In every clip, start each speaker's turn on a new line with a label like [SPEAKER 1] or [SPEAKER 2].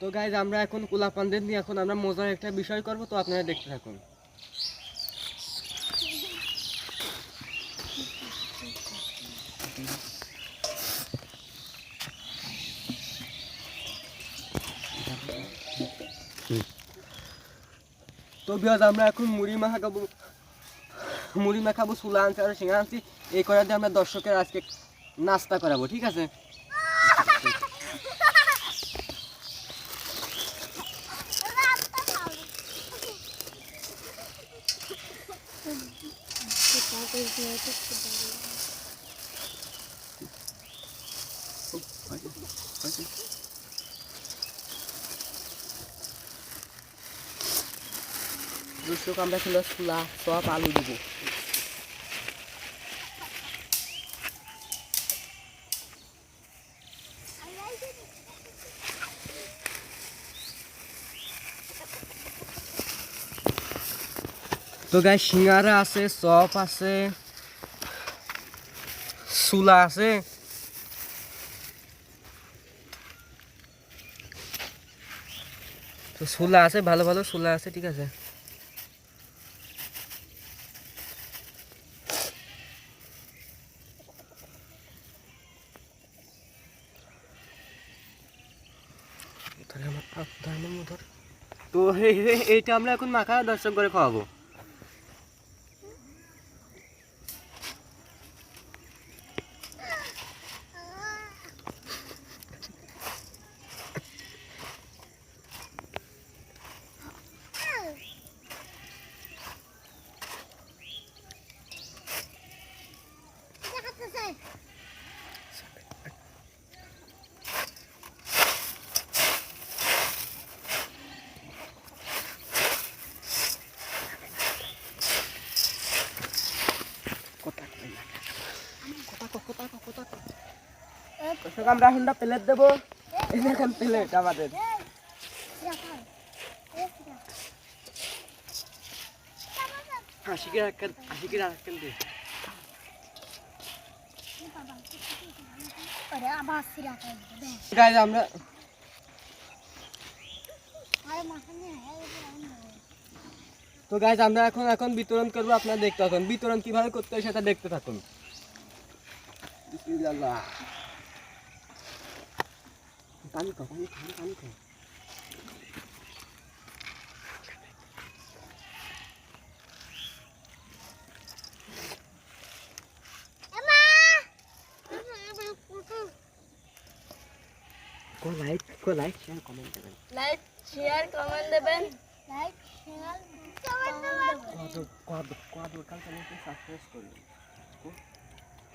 [SPEAKER 1] তো গাইজ আমরা এখন কুলাপানদের নিয়ে এখন আমরা মজার একটা বিষয় করব, তো আপনারা দেখতে থাকুন। তো বিয়াজ আমরা এখন মুড়ি মাখা খাব মুড়ি মাখাবো, সুলা আনছি আর সিঙ্গা আনছি। এই দিয়ে আমরা দর্শকের আজকে নাস্তা করাবো, ঠিক আছে? দর্শক আমরা ছিল সোলা সব আলু দিব। তো গাই সিঙ্গারা আছে, চপ আছে সুলা আছে। তো সুলা আছে, ভালো ভালো সুলা আছে, ঠিক আছে। তো এই- এই- এইটা আমরা এখন মাখা দর্শক করে খাওয়াবো। দর্শক আমরা এখন প্লেট দেবো। এই দেখেন প্লেট আমাদের। আশিকের আমরা তো গাইজ আমরা এখন এখন বিতরণ করব আপনারা দেখতে থাকুন। বিতরণ কীভাবে করতে হয় সেটা দেখতে থাকুন। পানি খাও পানি খাও পানি খাও কো লাইক কো লাইক শেয়ার কমেন্ট দেবেন
[SPEAKER 2] লাইক শেয়ার কমেন্ট দেবেন
[SPEAKER 1] কত কত কত কাল চ্যানেলটি সাবস্ক্রাইব করবেন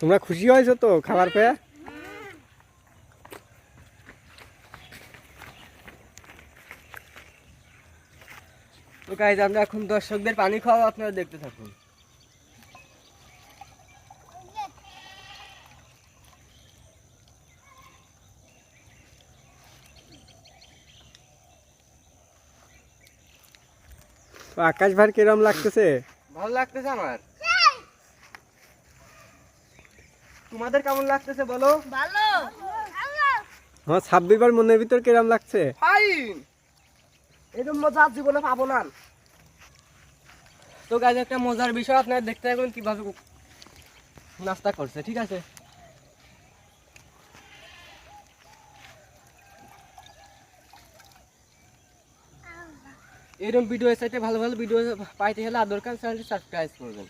[SPEAKER 1] তোমরা
[SPEAKER 3] খুশি হয়েছো তো খাবার পেয়ে?
[SPEAKER 1] তো আমরা এখন দর্শকদের পানি খাওয়া আপনারা দেখতে থাকুন।
[SPEAKER 3] আকাশ ভার কিরম লাগতেছে?
[SPEAKER 1] ভালো লাগতেছে আমার। তোমাদের কেমন লাগতেছে বলো?
[SPEAKER 2] ভালো।
[SPEAKER 3] আমার ছাব্বিশ বার মনের ভিতর কিরম লাগছে?
[SPEAKER 1] ফাইন এরকম মজা জীবনে পাবো না। তো গাইজ একটা মজার বিষয় আপনারা দেখতে থাকুন কীভাবে নাস্তা করছে ঠিক আছে? এরকম ভিডিও সাইটে ভালো ভালো ভিডিও পাইতে হলে আদর কান চ্যানেলটি সাবস্ক্রাইব করবেন।